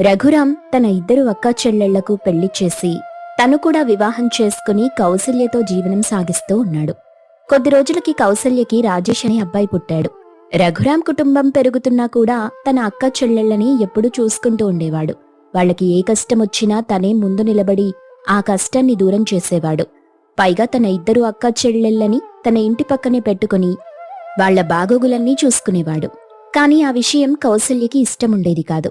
రఘురాం తన ఇద్దరు అక్కా చెల్లెళ్ళకు పెళ్ళి చేసి తను కూడా వివాహం చేసుకుని కౌసల్యతో జీవనం సాగిస్తూ ఉన్నాడు. కొద్ది రోజులకి కౌసల్యకి రాజేష్ అనే అబ్బాయి పుట్టాడు. రఘురాం కుటుంబం పెరుగుతున్నా కూడా తన అక్క చెల్లెళ్ళని ఎప్పుడూ చూసుకుంటూ ఉండేవాడు. వాళ్ళకి ఏ కష్టం వచ్చినా తనే ముందు నిలబడి ఆ కష్టాన్ని దూరం చేసేవాడు. పైగా తన ఇద్దరు అక్క చెల్లెళ్ళని తన ఇంటి పక్కనే పెట్టుకుని వాళ్ళ బాగోగులన్నీ చూసుకునేవాడు. కాని ఆ విషయం కౌసల్యకి ఇష్టముండేది కాదు.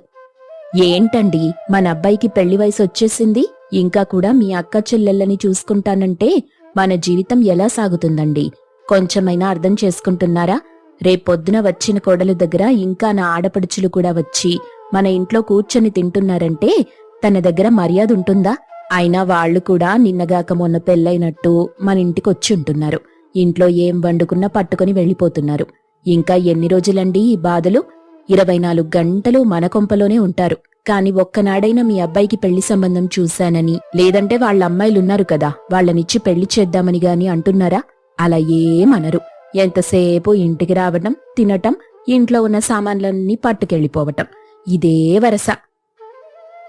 ఏంటండి? మన అబ్బాయికి పెళ్ళి వయసు వచ్చేసింది. ఇంకా కూడా మీ అక్క చెల్లెళ్ళని చూసుకుంటానంటే మన జీవితం ఎలా సాగుతుందండి? కొంచెమైనా అర్థం చేసుకుంటున్నారా? రేపొద్దున వచ్చిన కోడలు దగ్గర ఇంకా నా ఆడపడుచులు కూడా వచ్చి మన ఇంట్లో కూర్చొని తింటున్నారంటే తన దగ్గర మర్యాద ఉంటుందా? అయినా వాళ్ళు కూడా నిన్నగాక మొన్న పెళ్ళైనట్టు మన ఇంటికి వచ్చి ఉంటున్నారు. ఇంట్లో ఏం వండుకున్నా పట్టుకుని వెళ్ళిపోతున్నారు. ఇంకా ఎన్ని రోజులండి ఈ బాధలు? ఇరవై నాలుగు గంటలు మన కొంపలోనే ఉంటారు. కాని ఒక్కనాడైనా మీ అబ్బాయికి పెళ్ళి సంబంధం చూశానని లేదంటే వాళ్ళ అమ్మాయిలున్నారు కదా వాళ్ళనిచ్చి పెళ్ళి చేద్దామని గాని అంటున్నారా? అలా ఏమనరు ఎంతసేపు ఇంటికి రావటం తినటం ఇంట్లో ఉన్న సామాన్లన్నీ పట్టుకెళ్ళిపోవటం. ఇదే వరస.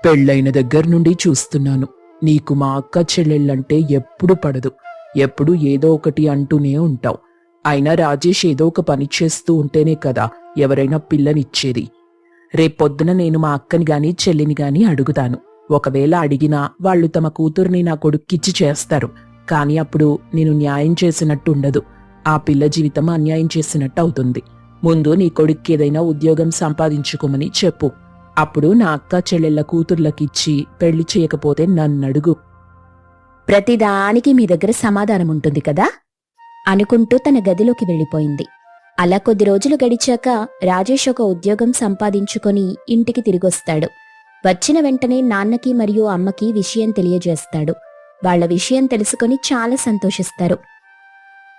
పెళ్ళైన దగ్గర నుండి చూస్తున్నాను. నీకు మా అక్క చెల్లెళ్ళంటే ఎప్పుడు పడదు. ఎప్పుడు ఏదో ఒకటి అంటూనే ఉంటావు. అయినా రాజేష్ ఏదో ఒక పని చేస్తూ ఉంటేనే కదా ఎవరైనా పిల్లనిచ్చేది. రేపొద్దున నేను మా అక్కని గాని చెల్లిని గాని అడుగుతాను. ఒకవేళ అడిగినా వాళ్ళు తమ కూతుర్ని నా కొడుక్కిచ్చి చేస్తారు. కాని అప్పుడు నేను న్యాయం చేసినట్టు ఉండదు ఆ పిల్ల జీవితం అన్యాయం చేసినట్టు అవుతుంది ముందు నీ కొడుక్కి ఏదైనా ఉద్యోగం సంపాదించుకోమని చెప్పు. అప్పుడు నా అక్క చెల్లెళ్ళ కూతుర్లకిచ్చి పెళ్ళి చేయకపోతే నన్నడుగు. ప్రతిదానికి మీ దగ్గర సమాధానం ఉంటుంది కదా? అనుకుంటూ తన గదిలోకి వెళ్ళిపోయింది. అలా కొద్ది రోజులు గడిచాక రాజేష్ ఒక ఉద్యోగం సంపాదించుకొని ఇంటికి తిరిగొస్తాడు. వచ్చిన వెంటనే నాన్నకి మరియు అమ్మకి విషయం తెలియజేస్తాడు. వాళ్ళ విషయం తెలుసుకొని చాలా సంతోషిస్తారు.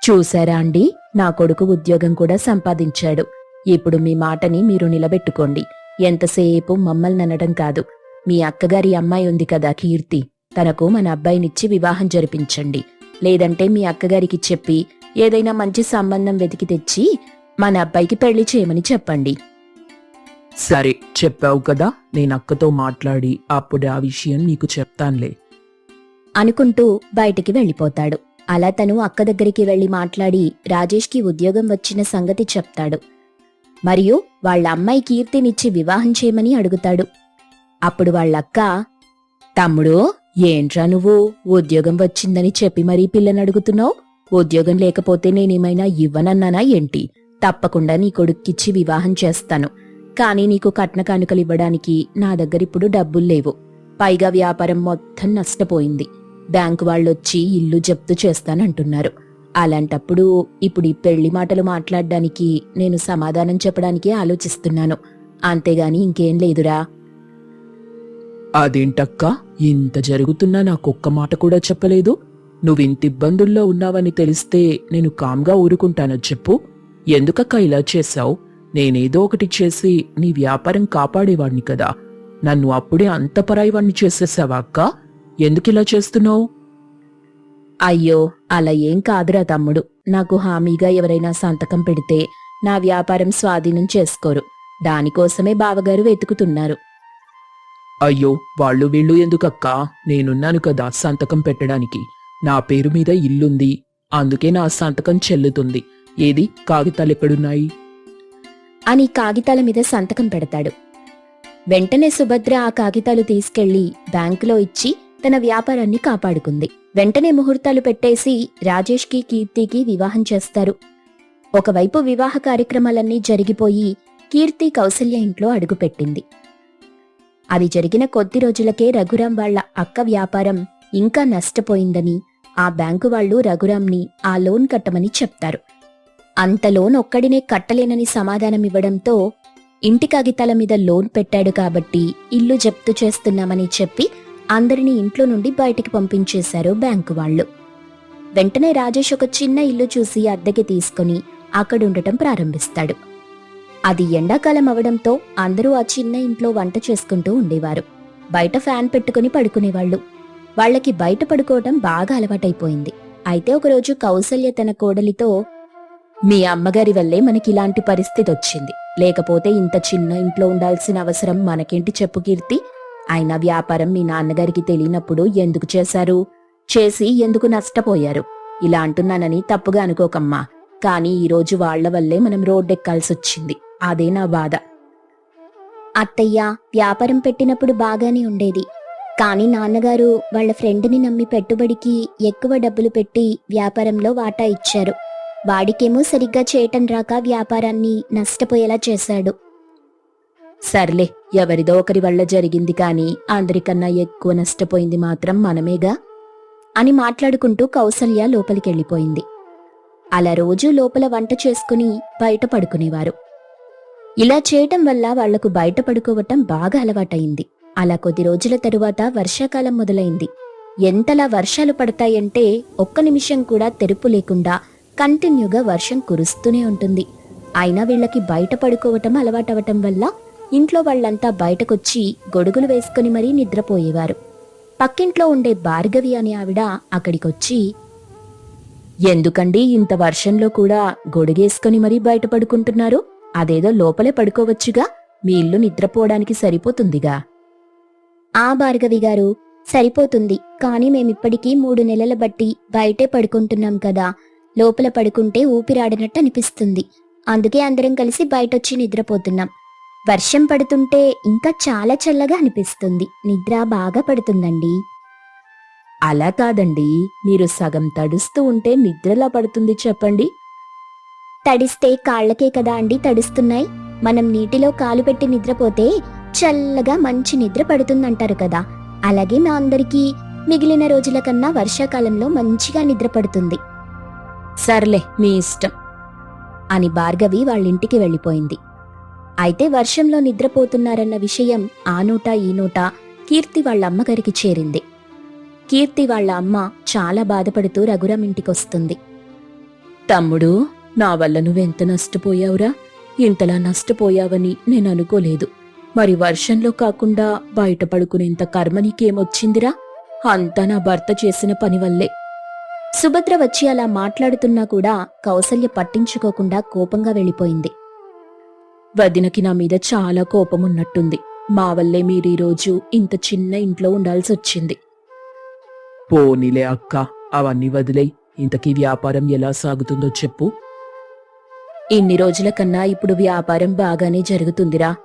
చూసారా అండి నా కొడుకు ఉద్యోగం కూడా సంపాదించాడు. ఇప్పుడు మీ మాటని మీరు నిలబెట్టుకోండి. ఎంతసేపు మమ్మల్ని అనడం కాదు. మీ అక్కగారి అమ్మాయి ఉంది కదా కీర్తి. తనకు మన అబ్బాయినిచ్చి వివాహం జరిపించండి. లేదంటే మీ అక్కగారికి చెప్పి ఏదైనా మంచి సంబంధం వెతికి తెచ్చి మన అబ్బాయికి పెళ్ళి చేయమని చెప్పండి. సరే చెప్పావు కదా నేను అక్కతో మాట్లాడి అప్పుడు ఆ విషయం నీకు చెప్తానులే. అనుకుంటూ బయటికి వెళ్ళిపోతాడు. అలా తను అక్క దగ్గరికి వెళ్ళి మాట్లాడి రాజేష్కి ఉద్యోగం వచ్చిన సంగతి చెప్తాడు. మరియు వాళ్ళ అమ్మాయి కీర్తినిచ్చి వివాహం చేయమని అడుగుతాడు. అప్పుడు వాళ్ళక్క తమ్ముడు ఏంట్రా నువ్వు? ఉద్యోగం వచ్చిందని చెప్పి మరీ పిల్లని అడుగుతున్నావు? ఉద్యోగం లేకపోతే నేనేమైనా ఇవ్వనన్నానా ఏంటి? తప్పకుండా నీ కొడుక్కిచ్చి వివాహం చేస్తాను. కానీ నీకు కట్న కానుకలు ఇవ్వడానికి నా దగ్గరిప్పుడు డబ్బులు లేవు. పైగా వ్యాపారం మొత్తం నష్టపోయింది. బ్యాంకు వాళ్ళొచ్చి ఇల్లు జప్తు చేస్తానంటున్నారు. అలాంటప్పుడు ఇప్పుడు ఈ పెళ్ళి మాటలు మాట్లాడడానికి నేను సమాధానం చెప్పడానికి ఆలోచిస్తున్నాను. అంతేగాని ఇంకేం లేదురా. అదేంటక్క? ఇంత జరుగుతున్నా నాకొక్క మాట కూడా చెప్పలేదు. నువ్వింత ఇబ్బందుల్లో ఉన్నావని తెలిస్తే నేను కామ్గా ఊరుకుంటానో చెప్పు. ఎందుకక్క ఇలా చేశావు? నేనేదో ఒకటి చేసి నీ వ్యాపారం కాపాడేవాణ్ణి కదా. నన్ను అప్పుడే అంత పరాయివాణ్ణి చేసేసావా అక్క? ఎందుకిలా చేస్తున్నావు? అయ్యో అలా ఏం కాదురా తమ్ముడు. నాకు హామీగా ఎవరైనా సంతకం పెడితే నా వ్యాపారం స్వాధీనం చేసుకోరు. దానికోసమే బావగారు వెతుకుతున్నారు. అయ్యో వాళ్ళు వీళ్ళు ఎందుకక్కా? నేనున్నాను కదా సంతకం పెట్టడానికి. నా పేరు మీద ఇల్లుంది. అందుకే నా సంతకం చెల్లుతుంది. ఏది కాగితాలు ఎక్కడున్నాయి? అని కాగితాల మీద సంతకం పెడతాడు. వెంటనే సుభద్ర ఆ కాగితాలు తీసుకెళ్ళి బ్యాంకులో ఇచ్చి తన వ్యాపారాన్ని కాపాడుకుంది. వెంటనే ముహూర్తాలు పెట్టేసి రాజేష్కి కీర్తికి వివాహం చేస్తారు. ఒకవైపు వివాహ కార్యక్రమాలన్నీ జరిగిపోయి కీర్తి కౌసల్య ఇంట్లో అడుగుపెట్టింది అది జరిగిన కొద్ది రోజులకే రఘురాం వాళ్ళ అక్క వ్యాపారం ఇంకా నష్టపోయిందని ఆ బ్యాంకు వాళ్ళు రఘురామ్ని ఆ లోన్ కట్టమని చెప్తారు. అంత లోన్ ఒక్కడినే కట్టలేనని సమాధానమివ్వడంతో ఇంటి కాగితాల మీద లోన్ పెట్టాడు కాబట్టి ఇల్లు జప్తు చేస్తున్నామని చెప్పి అందరినీ ఇంట్లో నుండి బయటికి పంపించేశారు బ్యాంకు వాళ్ళు. వెంటనే రాజేష్ ఒక చిన్న ఇల్లు చూసి అద్దెకి తీసుకుని అక్కడుండటం ప్రారంభిస్తాడు. అది ఎండాకాలం అవడంతో అందరూ ఆ చిన్న ఇంట్లో వంట చేసుకుంటూ ఉండేవారు. బయట ఫ్యాన్ పెట్టుకుని పడుకునేవాళ్ళు. వాళ్ళకి బయట పడుకోవడం బాగా అలవాటైపోయింది. అయితే ఒకరోజు కౌసల్య తన కోడలితో మీ అమ్మగారి వల్లే మనకిలాంటి పరిస్థితి వచ్చింది లేకపోతే ఇంత చిన్న ఇంట్లో ఉండాల్సిన అవసరం మనకేంటి చెప్పు కీర్తి? అయినా వ్యాపారం మీ నాన్నగారికి తెలియనప్పుడు ఎందుకు చేశారు? చేసి ఎందుకు నష్టపోయారు? ఇలా అంటున్నానని తప్పుగా అనుకోకమ్మా. కానీ ఈరోజు వాళ్ళ వల్లే మనం రోడ్డెక్కాల్సొచ్చింది. అదే నా బాధ. అత్తయ్య వ్యాపారం పెట్టినప్పుడు బాగానే ఉండేది. కానీ నాన్నగారు వాళ్ళ ఫ్రెండ్ని నమ్మి పెట్టుబడికి ఎక్కువ డబ్బులు పెట్టి వ్యాపారంలో వాటా ఇచ్చారు. వాడికేమో సరిగ్గా చేయటం రాక వ్యాపారాన్ని నష్టపోయేలా చేశాడు. సర్లే ఎవరిదో ఒకరి వల్ల జరిగింది కాని అందరికన్నా ఎక్కువ నష్టపోయింది మాత్రం మనమేగా? అని మాట్లాడుకుంటూ కౌసల్య లోపలికెళ్ళిపోయింది. అలా రోజూ లోపల వంట చేసుకుని బయట పడుకునేవారు. ఇలా చేయటం వల్ల వాళ్ళకు బయట పడుకోవటం బాగా అలవాటయింది. అలా కొద్ది రోజుల తరువాత వర్షాకాలం మొదలైంది. ఎంతలా వర్షాలు పడతాయంటే ఒక్క నిమిషం కూడా తెరుపు లేకుండా కంటిన్యూగా వర్షం కురుస్తూనే ఉంటుంది. అయినా వీళ్ళకి బయట పడుకోవటం అలవాటవటం వల్ల ఇంట్లో వాళ్ళంతా బయటకొచ్చి గొడుగులు వేసుకుని మరీ నిద్రపోయేవారు. పక్కింట్లో ఉండే భార్గవి అనే ఆవిడ అక్కడికొచ్చి ఎందుకండి ఇంత వర్షంలో కూడా గొడుగేసుకుని మరీ బయట పడుకుంటున్నారు? అదేదో లోపలే పడుకోవచ్చుగా? మీ ఇల్లు నిద్రపోవడానికి సరిపోతుందిగా? ఆ భార్గవి గారు సరిపోతుంది. కానీ మేమిప్పటికీ మూడు నెలల బట్టి బయటే పడుకుంటున్నాం కదా. లోపల పడుకుంటే ఊపిరాడినట్టు అనిపిస్తుంది. అందుకే అందరం కలిసి బయటొచ్చి నిద్రపోతున్నాం. వర్షం పడుతుంటే ఇంకా చాలా చల్లగా అనిపిస్తుంది. నిద్ర బాగా పడుతుందండి. అలా కాదండి. మీరు సగం తడుస్తూ ఉంటే నిద్రలా పడుతుంది చెప్పండి. తడిస్తే కాళ్ళకే కదా అండి తడుస్తున్నాయి. మనం నీటిలో కాలు పెట్టి నిద్రపోతే చల్లగా మంచి నిద్ర పడుతుందంటారు కదా. అలాగే మా అందరికీ మిగిలిన రోజుల కన్నా వర్షాకాలంలో మంచిగా నిద్ర పడుతుంది. సర్లే మీ ఇష్టం అని భార్గవి వాళ్ళింటికి వెళ్ళిపోయింది. అయితే వర్షంలో నిద్రపోతున్నారన్న విషయం ఆ నోట ఈ నోట కీర్తి వాళ్ళ అమ్మగారికి చేరింది. కీర్తి వాళ్ళ అమ్మ చాలా బాధపడుతూ రఘురామ్ ఇంటికొస్తుంది. తమ్ముడు నా వల్ల నువ్వెంత నష్టపోయావురా? ఇంతలా నష్టపోయావని నేను అనుకోలేదు మరి వర్షంలో కాకుండా బయట పడుకునేంత కర్మ నీకేమొచ్చిందిరా? అంతా నా భర్త చేసిన పని వల్లే సుభద్ర వచ్చి అలా మాట్లాడుతున్నా కూడా కౌసల్య పట్టించుకోకుండా కోపంగా వెళ్ళిపోయింది. వదినకి నా మీద చాలా కోపమున్నట్టుంది. మా వల్లే మీరీరోజు ఇంత చిన్న ఇంట్లో ఉండాల్సొచ్చింది. పోనీలే అక్క అవన్నీ వదిలేయ్. ఇంతకీ వ్యాపారం ఎలా సాగుతుందో చెప్పు. ఇన్ని రోజుల కన్నా ఇప్పుడు వ్యాపారం బాగానే జరుగుతుందిరా.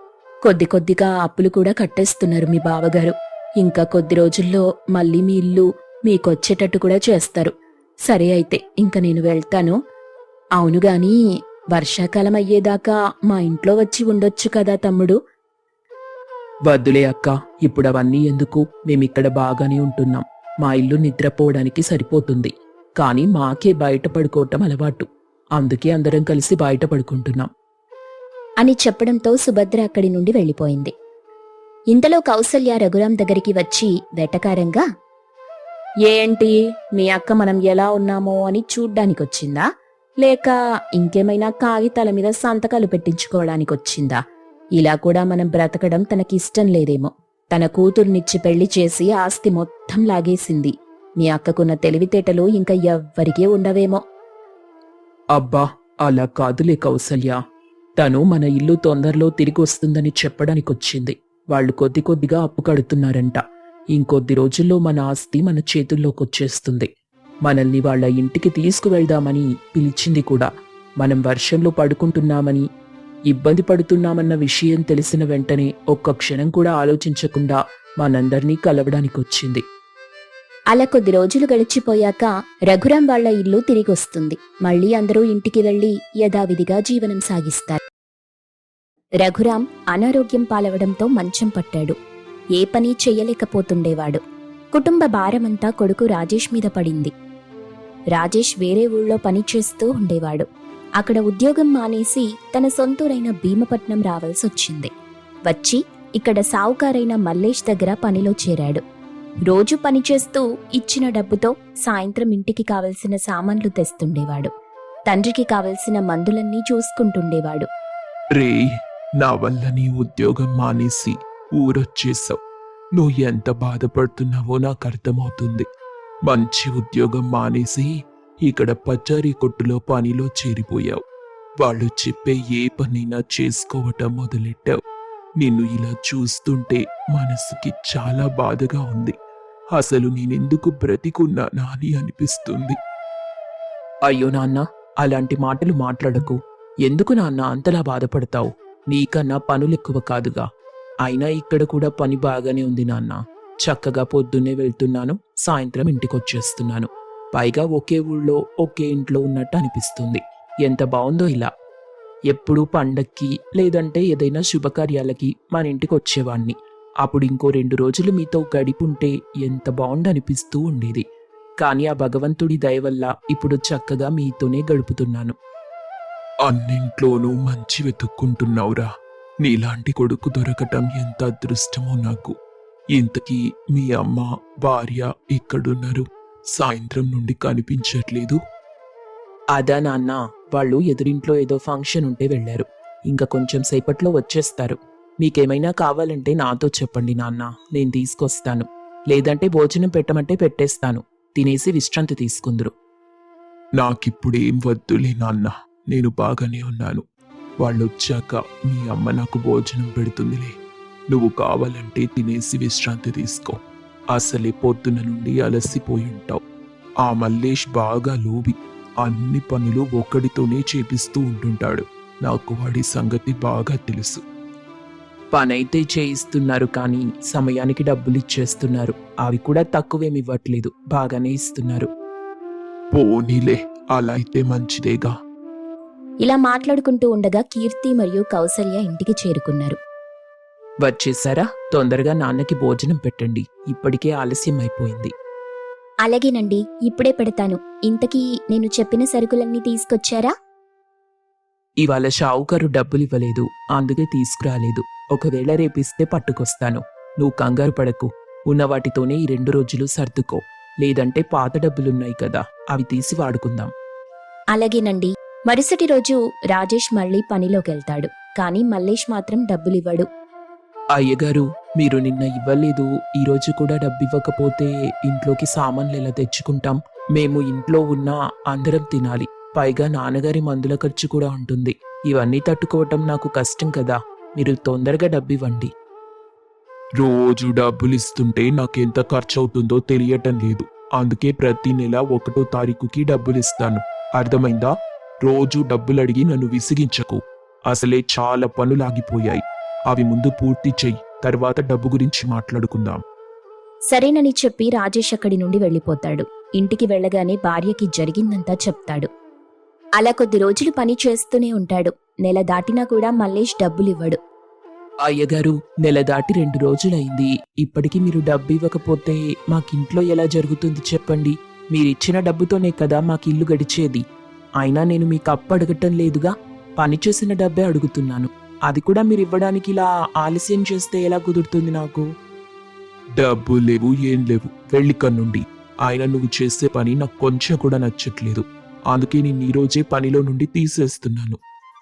కొద్ది కొద్దిగా అప్పులు కూడా కట్టేస్తున్నారు మీ బావగారు. ఇంకా కొద్ది రోజుల్లో మళ్ళీ మీ ఇల్లు మీకొచ్చేటట్టు కూడా చేస్తారు. సరే అయితే ఇంక నేను వెళ్తాను. అవును గాని వర్షాకాలం అయ్యేదాకా మా ఇంట్లో వచ్చి ఉండొచ్చు కదా తమ్ముడు? వద్దులే అక్క ఇప్పుడు అవన్నీ ఎందుకు? మేమిక్కడ బాగానే ఉంటున్నాం. మా ఇల్లు నిద్రపోవడానికి సరిపోతుంది. కానీ మాకే బయట పడుకోవటం అలవాటు. అందుకే అందరం కలిసి బయట పడుకుంటున్నాం. అని చెప్పడంతో సుభద్ర అక్కడి నుండి వెళ్ళిపోయింది. ఇంతలో కౌసల్య రఘురాం దగ్గరికి వచ్చి వెటకారంగా ఏంటి మీ అక్క మనం ఎలా ఉన్నామో అని చూడ్డానికొచ్చిందా? లేక ఇంకేమైనా కాగితాల మీద సంతకాలు పెట్టించుకోవడానికొచ్చిందా? ఇలా కూడా మనం బ్రతకడం తనకిష్టం లేదేమో. తన కూతుర్నిచ్చి పెళ్ళి చేసి ఆస్తి మొత్తం లాగేసింది. మీ అక్కకున్న తెలివితేటలు ఇంకా ఎవ్వరికీ ఉండవేమో. అబ్బా అలా కాదులే కౌసల్య. తను మన ఇల్లు తొందరలో తిరిగి వస్తుందని చెప్పడానికి వచ్చింది వాళ్ళు కొద్ది కొద్దిగా అప్పు కడుతున్నారంట. ఇంకొద్ది రోజుల్లో మన ఆస్తి మన చేతుల్లోకొచ్చేస్తుంది. మనల్ని వాళ్ళ ఇంటికి తీసుకువెళ్దామని పిలిచింది కూడా. మనం వర్షంలో పడుకుంటున్నామని ఇబ్బంది పడుతున్నామన్న విషయం తెలిసిన వెంటనే ఒక్క క్షణం కూడా ఆలోచించకుండా మనందర్నీ కలవడానికొచ్చింది. అలా కొద్ది రోజులు గడిచిపోయాక రఘురాం వాళ్ళ ఇల్లు తిరిగొస్తుంది మళ్ళీ అందరూ ఇంటికి వెళ్ళి యథావిధిగా జీవనం సాగిస్తారు. రఘురాం అనారోగ్యం పాలవడంతో మంచం పట్టాడు. ఏ పని చెయ్యలేకపోతుండేవాడు. కుటుంబ భారమంతా కొడుకు రాజేష్ మీద పడింది. రాజేష్ వేరే ఊళ్ళో పని చేస్తూ ఉండేవాడు. అక్కడ ఉద్యోగం మానేసి తన సొంతూరైన భీమపట్నం రావాల్సొచ్చింది. వచ్చి ఇక్కడ సావుకారైన మల్లేష్ దగ్గర పనిలో చేరాడు. రోజు పనిచేస్తూ ఇచ్చిన డబ్బుతో సాయంత్రం ఇంటికి కావలసిన సామాన్లు తెస్తుండేవాడు. తండ్రికి కావలసిన మందులన్నీ చూసుకుంటుండేవాడు. రే నా వల్ల నీ ఉద్యోగం మానేసి ఊరొచ్చేసావు నువ్వు ఎంత బాధపడుతున్నావో నాకు అర్థమవుతుంది. మంచి ఉద్యోగం మానేసి ఇక్కడ పచారీ కొట్టులో పనిలో చేరిపోయావు. వాళ్ళు చెప్పే ఏ పనైనా చేసుకోవటం మొదలెట్టావు. నిన్ను ఇలా చూస్తుంటే మనసుకి చాలా బాధగా ఉంది. అసలు నేనెందుకు బ్రతికున్నానా అని అనిపిస్తుంది. అయ్యో నాన్న అలాంటి మాటలు మాట్లాడకు. ఎందుకు నాన్న అంతలా బాధపడతావు? నీకన్నా పనులెక్కువ కాదుగా. అయినా ఇక్కడ కూడా పని బాగానే ఉంది నాన్న. చక్కగా పొద్దున్నే వెళ్తున్నాను సాయంత్రం ఇంటికొచ్చేస్తున్నాను. పైగా ఒకే ఊళ్ళో ఒకే ఇంట్లో ఉన్నట్టు అనిపిస్తుంది. ఎంత బాగుందో ఇలా. ఎప్పుడూ పండక్కి లేదంటే ఏదైనా శుభకార్యాలకి మన ఇంటికి వచ్చేవాణ్ణి అప్పుడు ఇంకో రెండు రోజులు మీతో గడిపుంటే ఎంత బాగుండనిపిస్తూ ఉండేది. కానీ ఆ భగవంతుడి దయ వల్ల ఇప్పుడు చక్కగా మీతోనే గడుపుతున్నాను. అన్నింట్లోనూ మంచి వెతుక్కుంటున్నావురా. నీలాంటి కొడుకు దొరకటం ఎంత అదృష్టమో నాకు. ఇంతకీ మీ అమ్మ భార్య ఇక్కడున్నారు సాయంత్రం నుండి కనిపించట్లేదు? అదా నాన్న వాళ్ళు ఎదురింట్లో ఏదో ఫంక్షన్ ఉంటే వెళ్ళారు. ఇంకా కొంచెం సేపట్లో వచ్చేస్తారు. మీకేమైనా కావాలంటే నాతో చెప్పండి నాన్న. నేను తీసుకొస్తాను. లేదంటే భోజనం పెట్టమంటే పెట్టేస్తాను. తినేసి విశ్రాంతి తీసుకుందరు. నాకిప్పుడేం వద్దులే నాన్న. నేను బాగానే ఉన్నాను. వాళ్ళు వచ్చాక మీ అమ్మ నాకు భోజనం పెడుతుందిలే. నువ్వు కావాలంటే తినేసి విశ్రాంతి తీసుకో. అసలే పొద్దున నుండి అలసిపోయి ఉంటావు. ఆ మల్లేష్ బాగా లోబి. అన్ని పనులు ఒక్కడితోనే చేపిస్తూ ఉంటుంటాడు. నాకు వాడి సంగతి బాగా తెలుసు. పనైతే చేయిస్తున్నారు కానీ సమయానికి డబ్బులు ఇచ్చేస్తున్నారు అవి కూడా తక్కువేమి ఇవ్వట్లేదు. బాగానే ఇస్తున్నారు. పోనీలే అలా అయితే మంచిదేగా. ఇలా మాట్లాడుకుంటూ ఉండగా కీర్తి మరియు కౌసల్య ఇంటికి చేరుకున్నారు. వచ్చేసారా? తొందరగా నాన్నకి భోజనం పెట్టండి. ఇప్పటికే ఆలస్యం అయిపోయింది అలాగేనండి ఇప్పుడే పెడతాను. ఇంతకీ నేను చెప్పిన సరుకులన్నీ తీసుకొచ్చారా? ఇవాళ షావుకారు డబ్బులు ఇవ్వలేదు అందుకే తీసుకురాలేదు. ఒకవేళ రేపిస్తే పట్టుకొస్తాను. నువ్వు కంగారు పడకు. ఉన్న వాటితోనే ఈ రెండు రోజులు సర్దుకో. లేదంటే పాత డబ్బులున్నాయి కదా అవి తీసి వాడుకుందాం. అలాగేనండి. మరుసటి రోజు రాజేష్ మళ్ళీ పనిలోకెళ్తాడు. కానీ మల్లేష్ మాత్రం డబ్బులివ్వడు. అయ్యగారు మీరు నిన్న ఇవ్వలేదు. ఈ రోజు కూడా డబ్బు ఇవ్వకపోతే ఇంట్లోకి సామాన్లు ఎలా తెచ్చుకుంటాం? మేము ఇంట్లో ఉన్న అందరం తినాలి. పైగా నాన్నగారి మందుల ఖర్చు కూడా ఉంటుంది. ఇవన్నీ తట్టుకోవటం నాకు కష్టం కదా. మీరు తొందరగా డబ్బు ఇవ్వండి రోజు డబ్బులు ఇస్తుంటే నాకెంత ఖర్చు అవుతుందో తెలియటం లేదు. అందుకే ప్రతి నెల ఒకటో తారీఖుకి డబ్బులు ఇస్తాను అర్థమైందా? రోజు డబ్బులు అడిగి నన్ను విసిగించకు. అసలే చాలా పనులు ఆగిపోయాయి అవి ముందు పూర్తి చెయ్యి తర్వాత డబ్బు గురించి మాట్లాడుకుందాం. సరేనని చెప్పి రాజేష్ అక్కడి నుండి వెళ్ళిపోతాడు. ఇంటికి వెళ్ళగానే భార్యకి జరిగిందంతా చెప్తాడు. అలా కొద్ది రోజులు పని చేస్తూనే ఉంటాడు. నెల దాటినా కూడా మల్లేష్ డబ్బులివ్వడు. అయ్యగారు నెల దాటి రెండు రోజులైంది. ఇప్పటికీ మీరు డబ్బు ఇవ్వకపోతే మాకింట్లో ఎలా జరుగుతుంది చెప్పండి. మీరిచ్చిన డబ్బుతోనే కదా మాకు ఇల్లు గడిచేది. అయినా నేను మీకు అప్పు అడగటం లేదుగా పని చేసిన డబ్బే అడుగుతున్నాను. అది కూడా మీరు ఇవ్వడానికి ఇలా ఆలస్యం చేస్తే ఎలా కుదురుతుంది నాకు? డబ్బు లేవు ఏం లేవు. వెళ్ళి కన్నుండి. ఆయన నువ్వు చేసే పని నాకు కొంచెం కూడా నచ్చట్లేదు. అందుకే నేను ఈ రోజే పనిలో నుండి తీసేస్తున్నాను.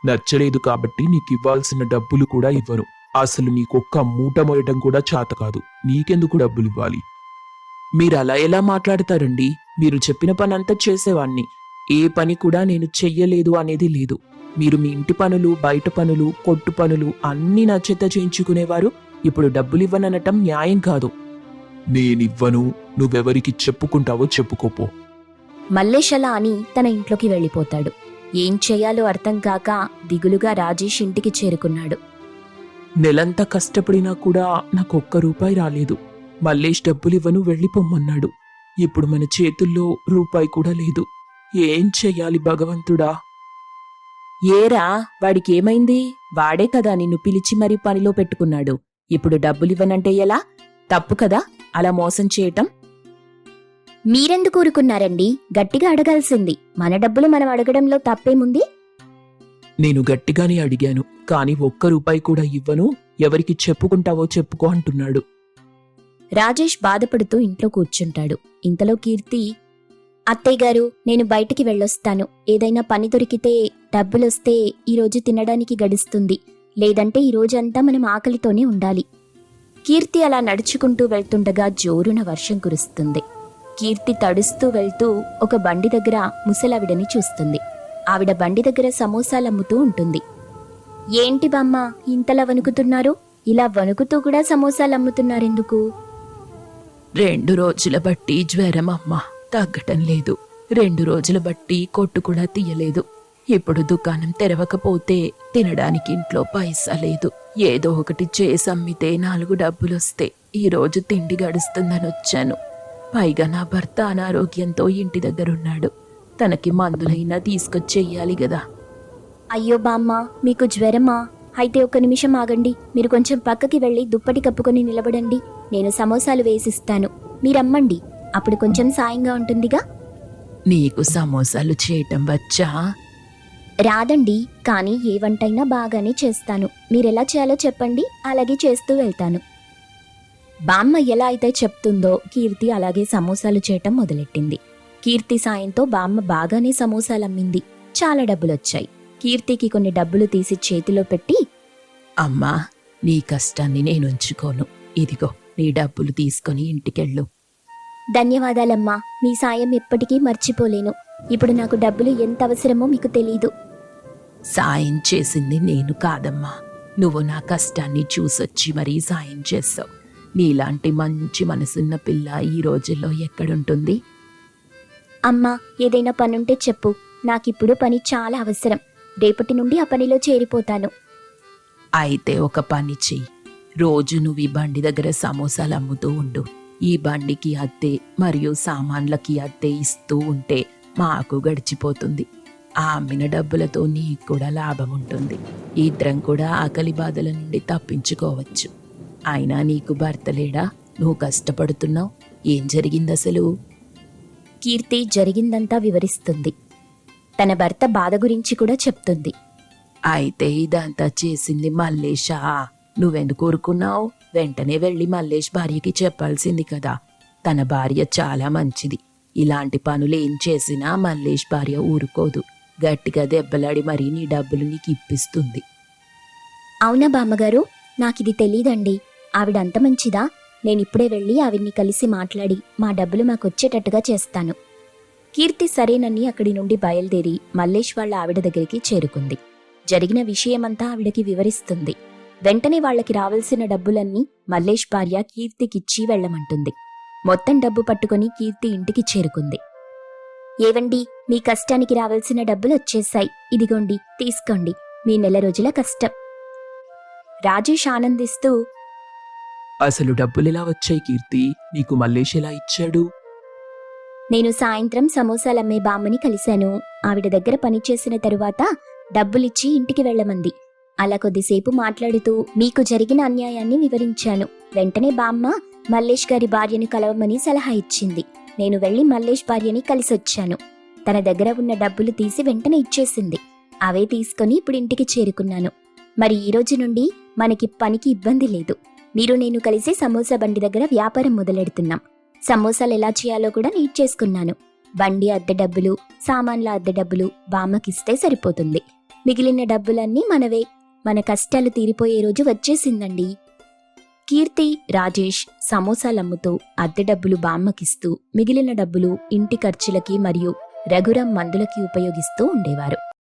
నచ్చలేదు కాబట్టి నీకు ఇవ్వాల్సిన డబ్బులు కూడా ఇవ్వను. అసలు నీకొక్క మూట మోయటం కూడా చేత కాదు. నీకెందుకు డబ్బులు ఇవ్వాలి? మీరు అలా ఎలా మాట్లాడతారండి? మీరు చెప్పిన పని అంతా చేసేవాణ్ణి. ఏ పని కూడా నేను చెయ్యలేదు అనేది లేదు. మీరు మీ ఇంటి పనులు బయట పనులు కొట్టు పనులు అన్నీ నా చేత చేయించుకునేవారు. ఇప్పుడు డబ్బులు ఇవ్వననటం న్యాయం కాదు. నేనివ్వను. నువ్వెవరికి చెప్పుకుంటావో చెప్పుకోపో. మల్లేష్ అలా అని తన ఇంట్లోకి వెళ్ళిపోతాడు. ఏం చేయాలో అర్థం కాక దిగులుగా రాజేష్ ఇంటికి చేరుకున్నాడు. నెలంతా కష్టపడినా కూడా నాకు ఒక్క రూపాయి రాలేదు. మల్లేష్ డబ్బులు ఇవ్వను వెళ్ళిపోమ్మన్నాడు. ఇప్పుడు మన చేతుల్లో రూపాయి కూడా లేదు. ఏం చెయ్యాలి భగవంతుడా? ఏరా వాడికి ఏమైంది వాడే కదా నిన్ను పిలిచి మరీ పనిలో పెట్టుకున్నాడు. ఇప్పుడు డబ్బులివ్వనంటే ఎలా? తప్పు కదా? అలా మోసం చేయటం? మీరెందుకు ఊరుకున్నారండి? గట్టిగా అడగాల్సింది. మన డబ్బులు మనం అడగడంలో తప్పేముంది? నేను గట్టిగానే అడిగాను. కాని ఒక్క రూపాయి కూడా ఇవ్వను. ఎవరికి చెప్పుకుంటావో చెప్పుకో అంటున్నాడు. రాజేష్ బాధపడుతూ ఇంట్లో కూర్చుంటాడు. ఇంతలో కీర్తి అత్తయ్య గారు నేను బయటికి వెళ్ళొస్తాను. ఏదైనా పని దొరికితే డబ్బులొస్తే ఈరోజు తినడానికి గడుస్తుంది. లేదంటే ఈ రోజంతా మనం ఆకలితోనే ఉండాలి. కీర్తి అలా నడుచుకుంటూ వెళ్తుండగా జోరున వర్షం కురుస్తుంది. కీర్తి తడుస్తూ వెళ్తూ ఒక బండి దగ్గర ముసలావిడని చూస్తుంది. ఆవిడ బండి దగ్గర సమోసాలు అమ్ముతూ ఉంటుంది. ఏంటి బామ్మ ఇంతలా వణుకుతున్నారు? ఇలా వణుకుతూ కూడా సమోసాలు అమ్ముతున్నారెందుకు? రెండు రోజుల బట్టి జ్వరం అమ్మ తగ్గటం లేదు. రెండు రోజుల బట్టి కొట్టు కూడా తీయలేదు. ఇప్పుడు దుకాణం తెరవకపోతే తినడానికి ఇంట్లో పైసా లేదు. ఏదో ఒకటి చేసి అమ్మితే నాలుగు డబ్బులొస్తే ఈరోజు తిండి గడుస్తుందని వచ్చాను. పైగా నా భర్త అనారోగ్యంతో ఇంటి దగ్గరున్నాడు. తనకి మందులైనా తీసుకొచ్చెయ్యాలి కదా అయ్యో బామ్మ మీకు జ్వరమా? అయితే ఒక్క నిమిషం ఆగండి. మీరు కొంచెం పక్కకి వెళ్ళి దుప్పటి కప్పుకొని నిలబడండి. నేను సమోసాలు వేసిస్తాను. మీరమ్మండి అప్పుడు కొంచెం సాయంగా ఉంటుందిగా? నీకు సమోసాలు చేయటం వచ్చా? రాదండి కానీ ఏ వంటైనా బాగానే చేస్తాను. మీరెలా చేయాలో చెప్పండి అలాగే చేస్తూ వెళ్తాను. బామ్మ ఎలా అయితే చెప్తుందో కీర్తి అలాగే సమోసాలు చేయటం మొదలెట్టింది. కీర్తి సాయంతో బామ్మ బాగానే సమోసాలు అమ్మింది చాలా డబ్బులొచ్చాయి. కీర్తికి కొన్ని డబ్బులు తీసి చేతిలో పెట్టి అమ్మా నీ కష్టాన్ని నేను ఉంచుకోను. ఇదిగో నీ డబ్బులు తీసుకొని ఇంటికెళ్ళు. ధన్యవాదాలమ్మా. మీ సాయం ఎప్పటికీ మర్చిపోలేను. ఇప్పుడు నాకు డబ్బులు ఎంత అవసరమో మీకు తెలీదు. సాయం చేసింది నేను కాదమ్మా. నువ్వు నా కష్టాన్ని చూసొచ్చి మరీ సాయం చేస్తావు నీలాంటి మంచి మనసున్న పిల్ల ఈ రోజుల్లో ఎక్కడుంటుంది? అమ్మా ఏదైనా పనుంటే చెప్పు. నాకిప్పుడు పని చాలా అవసరం. రేపటి నుండి ఆ పనిలో చేరిపోతాను. అయితే ఒక పని చెయ్యి. రోజు నువ్వు ఈ బండి దగ్గర సమోసాలు అమ్ముతూ ఉండు. ఈ బండికి అద్దె మరియు సామాన్లకి అద్దె ఇస్తూ ఉంటే మాకు గడిచిపోతుంది. ఆ అమ్మిన డబ్బులతో నీకు కూడా లాభం ఉంటుంది ఇద్దరం కూడా ఆకలి బాధల నుండి తప్పించుకోవచ్చు. అయినా నీకు భర్త లేడా? నువ్వు కష్టపడుతున్నావు. ఏం జరిగింది అసలు కీర్తి జరిగిందంతా వివరిస్తుంది. తన భర్త బాధ గురించి కూడా చెప్తుంది. అయితే ఇదంతా చేసింది మల్లేషా నువ్వెందుకు ఊరుకున్నావు? వెంటనే వెళ్ళి మల్లేష్ భార్యకి చెప్పాల్సింది కదా. తన భార్య చాలా మంచిది. ఇలాంటి పనులు ఏం చేసినా మల్లేష్ భార్య ఊరుకోదు. గట్టిగా దెబ్బలాడి మరీ నీ డబ్బులు నీకు ఇప్పిస్తుంది అవునా బామ్మగారు? నాకిది తెలీదండి. ఆవిడ అంత మంచిదా? నేనిప్పుడే వెళ్ళి ఆవిడ్ని కలిసి మాట్లాడి మా డబ్బులు మాకొచ్చేటట్టుగా చేస్తాను. కీర్తి సరేనని అక్కడి నుండి బయలుదేరి మల్లేష్ వాళ్ళ ఆవిడ దగ్గరికి చేరుకుంది. జరిగిన విషయమంతా ఆవిడకి వివరిస్తుంది. వెంటనే వాళ్ళకి రావాల్సిన డబ్బులన్నీ మల్లేష్ భార్య కీర్తికిచ్చి వెళ్ళమంటుంది. మొత్తం డబ్బు పట్టుకొని కీర్తి ఇంటికి చేరుకుంది. ఏవండి మీ కష్టానికి రావాల్సిన డబ్బులు వచ్చేశాయి. ఇదిగోండి తీసుకోండి. మీ నెల రోజుల కష్టం. రాజేష్ ఆనందిస్తూ అసలు డబ్బులెలా వచ్చాయి కీర్తి? నీకు మల్లేష్ ఎలా ఇచ్చాడు? నేను సాయంత్రం సమోసాలమ్మే బామ్మని కలిశాను. ఆవిడ దగ్గర పనిచేసిన తరువాత డబ్బులిచ్చి ఇంటికి వెళ్ళమంది. అలా కొద్దిసేపు మాట్లాడుతూ మీకు జరిగిన అన్యాయాన్ని వివరించాను. వెంటనే బామ్మ మల్లేష్ గారి భార్యను కలవమని సలహా ఇచ్చింది. నేను వెళ్ళి మల్లేష్ భార్యని కలిసొచ్చాను. తన దగ్గర ఉన్న డబ్బులు తీసి వెంటనే ఇచ్చేసింది. అవే తీసుకొని ఇప్పుడు ఇంటికి చేరుకున్నాను. మరి ఈ రోజు నుండి మనకి పనికి ఇబ్బంది లేదు. మీరు నేను కలిసి సమోసా బండి దగ్గర వ్యాపారం మొదలెడుతున్నాం. సమోసాలు ఎలా చేయాలో కూడా నీట్ చేసుకున్నాను. బండి అద్దె డబ్బులు సామాన్ల అద్దె డబ్బులు బామ్మకిస్తే సరిపోతుంది. మిగిలిన డబ్బులన్నీ మనవే. మన కష్టాలు తీరిపోయే రోజు వచ్చేసిందండి. కీర్తి రాజేష్ సమోసాలమ్ముతూ అద్దె డబ్బులు బామ్మకిస్తూ మిగిలిన డబ్బులు ఇంటి ఖర్చులకి మరియు రఘురం మందులకి ఉపయోగిస్తూ ఉండేవారు.